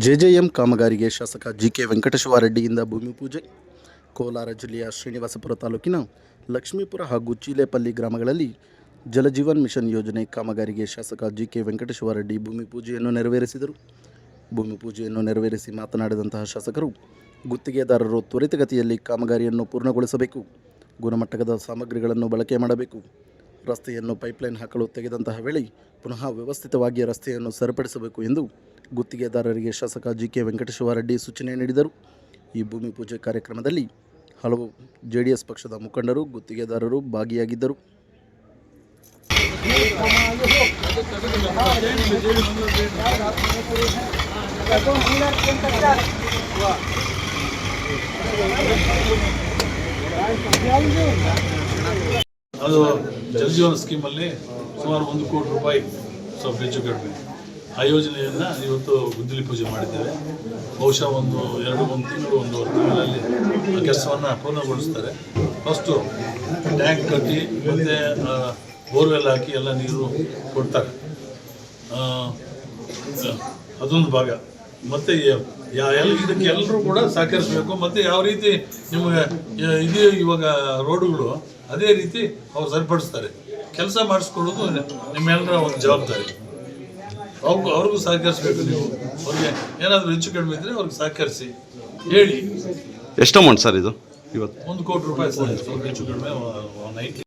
JJM ಕಾಮಗಾರಿಗೆ ಶಾಸಕ G K Venkateshwara ರೆಡ್ಡಿಯಿಂದ ಭೂಮಿ ಪೂಜೆ. ಕೋಲಾರ ಜಿಲ್ಲೆಯ ಶ್ರೀನಿವಾಸಪುರ ತಾಲೂಕಿನ ಲಕ್ಷ್ಮೀಪುರ ಹಾಗೂ ಚೀಲೇಪಲ್ಲಿ ಗ್ರಾಮಗಳಲ್ಲಿ ಜಲಜೀವನ್ ಮಿಷನ್ ಯೋಜನೆ ಕಾಮಗಾರಿಗೆ ಶಾಸಕ ಜಿಕೆ ವೆಂಕಟೇಶ್ವರ ರೆಡ್ಡಿ ಭೂಮಿ ಪೂಜೆಯನ್ನು ನೆರವೇರಿಸಿದರು. ಭೂಮಿ ಪೂಜೆಯನ್ನು ನೆರವೇರಿಸಿ ಮಾತನಾಡಿದಂತಹ ಶಾಸಕರು, ಗುತ್ತಿಗೆದಾರರು ತ್ವರಿತಗತಿಯಲ್ಲಿ ಕಾಮಗಾರಿಯನ್ನು ಪೂರ್ಣಗೊಳಿಸಬೇಕು, ಗುಣಮಟ್ಟದ ಸಾಮಗ್ರಿಗಳನ್ನು ಬಳಕೆ ಮಾಡಬೇಕು ರಸ್ತೆಯನ್ನು ಪೈಪ್ಲೈನ್ ಹಾಕಲು ತೆಗೆದಂತಹ ವೇಳೆ ಪುನಃ ವ್ಯವಸ್ಥಿತವಾಗಿ ರಸ್ತೆಯನ್ನು ಸರಿಪಡಿಸಬೇಕು ಎಂದು ಗುತ್ತಿಗೆದಾರರಿಗೆ ಶಾಸಕ ಜಿ ಕೆ ವೆಂಕಟೇಶ್ವರ ರೆಡ್ಡಿ ಸೂಚನೆ ನೀಡಿದರು. ಈ ಭೂಮಿ ಪೂಜೆ ಕಾರ್ಯಕ್ರಮದಲ್ಲಿ ಹಲವು ಜೆ ಎಸ್ ಪಕ್ಷದ ಮುಖಂಡರು, ಗುತ್ತಿಗೆದಾರರು ಭಾಗಿಯಾಗಿದ್ದರು. ಅದು ಜಲಜೀವನ ಸ್ಕೀಮಲ್ಲಿ ಸುಮಾರು ಒಂದು ಕೋಟಿ ರೂಪಾಯಿ ಸ್ವಲ್ಪ ಹೆಚ್ಚು ಕಡಿಮೆ. ಆ ಯೋಜನೆಯನ್ನು ಇವತ್ತು ಗುದ್ದಲಿ ಪೂಜೆ ಮಾಡಿದ್ದೇವೆ. ಬಹುಶಃ ಒಂದು ಎರಡು, ಒಂದು ತಿಂಗಳು, ಒಂದು ತಿಂಗಳಲ್ಲಿ ಆ ಕೆಲಸವನ್ನು ಪೂರ್ಣಗೊಳಿಸ್ತಾರೆ. ಫಸ್ಟು ಟ್ಯಾಂಕ್ ಕಟ್ಟಿ ಮತ್ತೆ ಬೋರ್ವೆಲ್ ಹಾಕಿ ಎಲ್ಲ ನೀರು ಕೊಡ್ತಾರೆ. ಅದೊಂದು ಭಾಗ. ಮತ್ತು ಯಾ ಎಲ್ಲ ಇದಕ್ಕೆ ಎಲ್ಲರೂ ಕೂಡ ಸಹಕರಿಸಬೇಕು. ಮತ್ತು ಯಾವ ರೀತಿ ನಿಮಗೆ ಇದು ಇವಾಗ ರೋಡುಗಳು ಅದೇ ರೀತಿ ಅವ್ರು ಸರಿಪಡಿಸ್ತಾರೆ. ಕೆಲಸ ಮಾಡಿಸ್ಕೊಳ್ಳೋದು ನಿಮ್ಮೆಲ್ಲರ ಒಂದು ಜವಾಬ್ದಾರಿ. ಅವ್ರಿಗೂ ಅವ್ರಿಗೂ ಸಹಕರಿಸಬೇಕು ನೀವು. ಅವ್ರಿಗೆ ಏನಾದರೂ ಹೆಚ್ಚು ಕಡಿಮೆ ಇದ್ದರೆ ಅವ್ರಿಗೆ ಸಹಕರಿಸಿ ಹೇಳಿ. ಎಷ್ಟು ಅಮೌಂಟ್ ಸರ್ ಇದು? ಇವತ್ತು? ಒಂದು ಕೋಟಿ ರೂಪಾಯಿ ಸರ್. ಹೆಚ್ಚು ಕಡಿಮೆ ನೈಂಟಿ